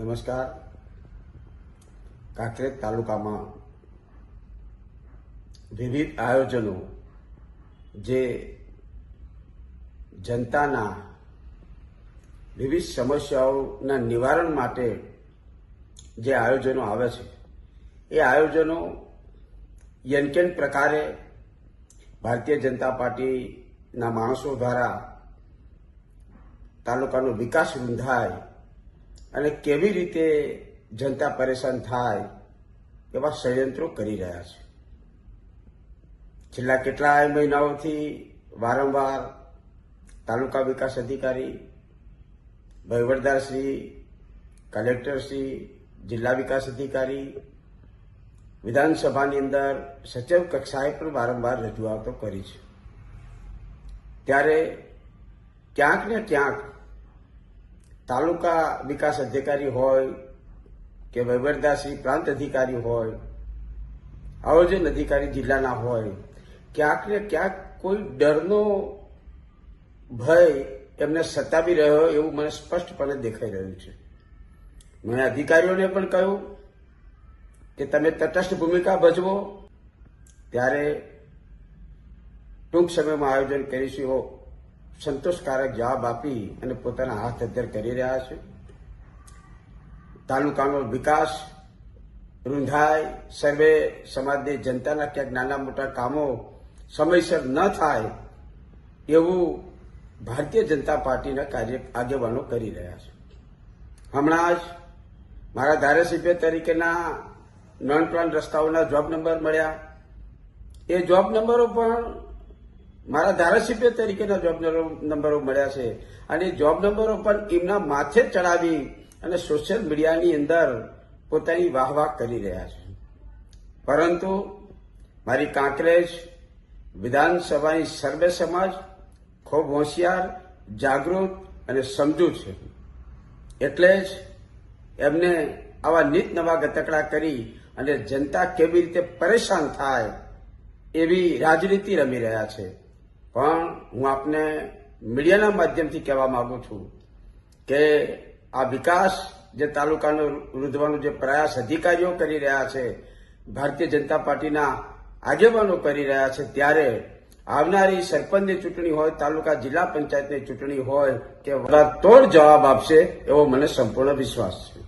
નમસ્કાર. કાંકરેજ તાલુકામાં વિવિધ આયોજનો જે જનતાના વિવિધ સમસ્યાઓના નિવારણ માટે જે આયોજનો આવે છે, એ આયોજનો યનકેન પ્રકારે ભારતીય જનતા પાર્ટીના માણસો દ્વારા તાલુકાનો વિકાસ રૂંધાય અને કેવી રીતે જનતા પરેશાન થાય એવા ષડયંત્રો કરી રહ્યા છે. છેલ્લા કેટલાય મહિનાઓથી વારંવાર તાલુકા વિકાસ અધિકારી, વહીવટદારશ્રી, કલેક્ટરશ્રી, જિલ્લા વિકાસ અધિકારી, વિધાનસભાની અંદર સચિવ કક્ષાએ પણ વારંવાર રજૂઆતો કરી છે. ત્યારે ક્યાંક ને ક્યાંક તાલુકા વિકાસ અધિકારી હોય કે વહીવટદારશ્રી પ્રાંત અધિકારી હોય આયોજન અધિકારી જિલ્લાના હોય, ક્યાંક ને ક્યાંક કોઈ ડરનો ભય એમને સતાવી રહ્યો એવું મને સ્પષ્ટપણે દેખાઈ રહ્યું છે. મેં અધિકારીઓને પણ કહ્યું કે તમે તટસ્થ ભૂમિકા ભજવો. ત્યારે ટૂંક સમયમાં આયોજન કરીશું. એવો સંતોષકારક જવાબ આપી અને પોતાના હાથ અધ્ધર કરી રહ્યા છે. તાલુકાનો વિકાસ, રૂંધાય, સર્વે સમાજની જનતાના ક્યાંક નાના મોટા કામો સમયસર ન થાય એવું ભારતીય જનતા પાર્ટીના કાર્ય આગેવાનો કરી રહ્યા છે. હમણાં જ મારા ધારાસભ્ય તરીકેના નોન પ્લાન રસ્તાઓના જોબ નંબર મળ્યા. એ જોબ નંબરો પણ મારા ધારાસભ્ય તરીકેના જોબ નંબરો મળ્યા છે. અને જોબ નંબરો પણ એમના માથે ચડાવી અને સોશિયલ મીડિયાની અંદર પોતાની વાહવાહ કરી રહ્યા છે. પરંતુ મારી કાંકરેજ વિધાનસભાની સર્વે સમાજ ખૂબ હોશિયાર, જાગૃત અને સમજુ છે. એટલે જ એમને આવા નીત નવા ગતકડા કરી અને જનતા કેવી રીતે પરેશાન થાય એવી રાજનીતિ રમી રહ્યા છે. પણ હું આપને મીડિયાના માધ્યમથી કહેવા માંગુ છું કે આ વિકાસ જે તાલુકાનો રૂધવાનો જે પ્રયાસ અધિકારીઓ કરી રહ્યા છે, ભારતીય જનતા પાર્ટીના આગેવાનો કરી રહ્યા છે, ત્યારે આવનારી સરપંચની ચૂંટણી હોય, તાલુકા જિલ્લા પંચાયતની ચૂંટણી હોય કે તોડ જવાબ આપશે એવો મને સંપૂર્ણ વિશ્વાસ છે.